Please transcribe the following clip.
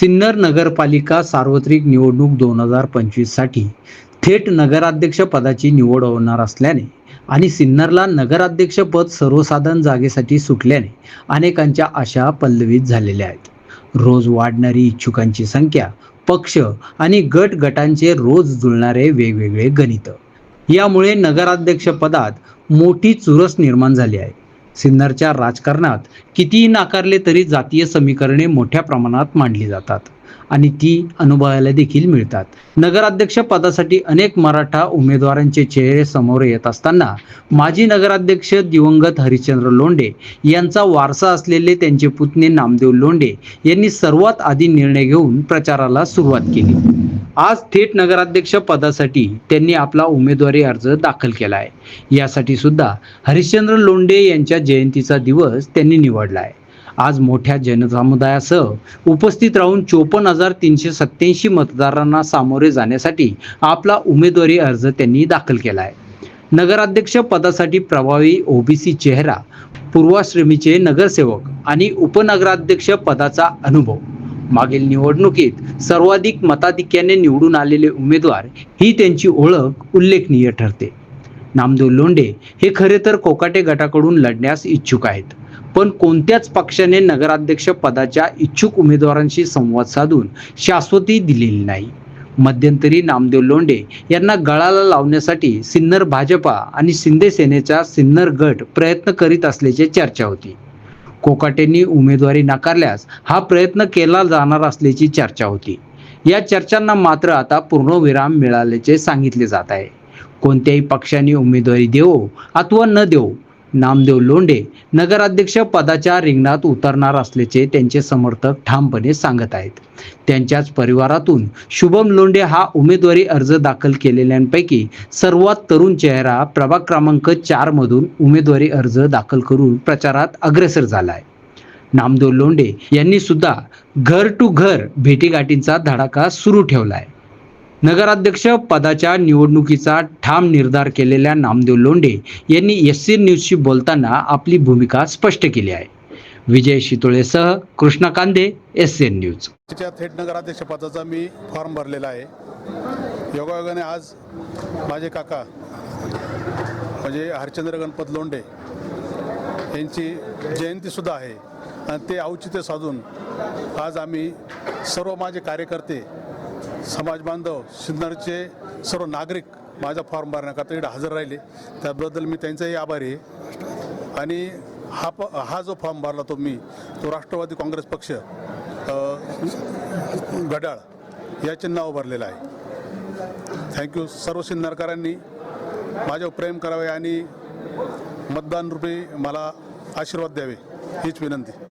सिन्नर नगरपालिका सार्वत्रिक निवडणूक दोन हजार पंचवीससाठी थेट नगराध्यक्ष पदाची निवड होणार असल्याने आणि सिन्नरला नगराध्यक्षपद सर्वसाधारण जागेसाठी सुटल्याने अनेकांच्या आशा पल्लवित झालेल्या आहेत. रोज वाढणारी इच्छुकांची संख्या पक्ष आणि गट गटांचे रोज जुळणारे वेगवेगळे गणित. यामुळे नगराध्यक्षपदात मोठी चुरस निर्माण झाली आहे. सिन्नरच्या राजकारणात कितीही नाकारले तरी जातीय समीकरणे मोठ्या प्रमाणात मांडली जातात आणि ती अनुभवायला देखील मिळतात. नगराध्यक्ष पदासाठी अनेक मराठा उमेदवारांचे चेहरे समोर येत असताना माजी नगराध्यक्ष दिवंगत हरिश्चंद्र लोंढे यांचा वारसा असलेले त्यांचे पुतणे नामदेव लोंढे यांनी सर्वात आधी निर्णय घेऊन प्रचाराला सुरुवात केली. आज थेट नगराध्यक्ष पदासाठी त्यांनी आपला उमेदवारी अर्ज दाखल केला आहे. यासाठी सुद्धा हरिश्चंद्र लोंढे यांच्या जयंतीचा दिवस त्यांनी निवडला आहे आज मोठ्या जनसमुदायासह उपस्थित राहून चोपन्न हजार तीनशे सत्याऐंशी मतदारांना सामोरे जाण्यासाठी आपला उमेदवारी अर्ज त्यांनी दाखल केला आहे नगराध्यक्ष पदासाठी प्रभावी ओबीसी चेहरा पूर्वाश्रमीचे नगरसेवक आणि उपनगराध्यक्ष पदाचा अनुभव. मागील निवडणुकीत सर्वाधिक मताधिक्याने निवडून आलेले उमेदवार ही त्यांची ओळख उल्लेखनीय ठरते. नामदेव लोंढे हे खरे तर कोकाटे गटाकडून लढण्यास इच्छुक आहेत पण कोणत्याच पक्षाने नगराध्यक्ष पदाच्या इच्छुक उमेदवारांशी संवाद साधून शाश्वती दिलेली नाही. मध्यंतरी नामदेव लोंढे यांना गळाला लावण्यासाठी सिन्नर भाजपा आणि शिंदे सेनेचा सिन्नर गट प्रयत्न करीत असल्याची चर्चा होती. कोकाटेंनी उमेदवारी नाकारल्यास हा प्रयत्न केला जाणार असल्याची चर्चा होती. या चर्चांना मात्र आता पूर्णविराम मिळाल्याचे सांगितले जात आहे. कोणत्याही पक्षाने उमेदवारी देवो अथवा न देवो नामदेव लोंढे नगराध्यक्ष पदाच्या रिंगणात उतरणार असल्याचे त्यांचे समर्थक ठामपणे सांगत आहेत. त्यांच्याच परिवारातून शुभम लोंढे हा उमेदवारी अर्ज दाखल केलेल्यांपैकी सर्वात तरुण चेहरा प्रभाग क्रमांक चार मधून उमेदवारी अर्ज दाखल करून प्रचारात अग्रेसर झाला आहे नामदेव लोंढे यांनी सुद्धा घर टू घर भेटीगाठींचा धडाका सुरू ठेवला आहे नगराध्यक्ष पदाच्या निवडणुकीचा ठाम निर्धार केलेल्या नामदेव लोंढे यांनी एस सी न्यूजशी बोलताना आपली भूमिका स्पष्ट केली आहे. विजय शितोळेसह कृष्णा कांदे एस एन न्यूज थेट नगराध्यक्ष पदाचा मी फॉर्म भरलेला आहे. योगायोगाने आज माझे काका म्हणजे हरिचंद्र गणपत लोंढे यांची जयंतीसुद्धा आहे. आणि ते औचित्य साधून आज आम्ही सर्व माझे कार्यकर्ते समाज बांधव सिन्नरचे सर्व नागरिक माझा फॉर्म भरण्याकरता इकडे हजर राहिले. त्याबद्दल मी त्यांचाही आभारी आहे. आणि हा प हा जो फॉर्म भरला तो मी तो राष्ट्रवादी काँग्रेस पक्ष घड्याळ गडाळ या चिन्हावर भरलेला आहे. थँक्यू सर्व सिन्नरकरांनी माझ्यावर प्रेम करावे आणि मतदान रूपी मला आशीर्वाद द्यावे हीच विनंती.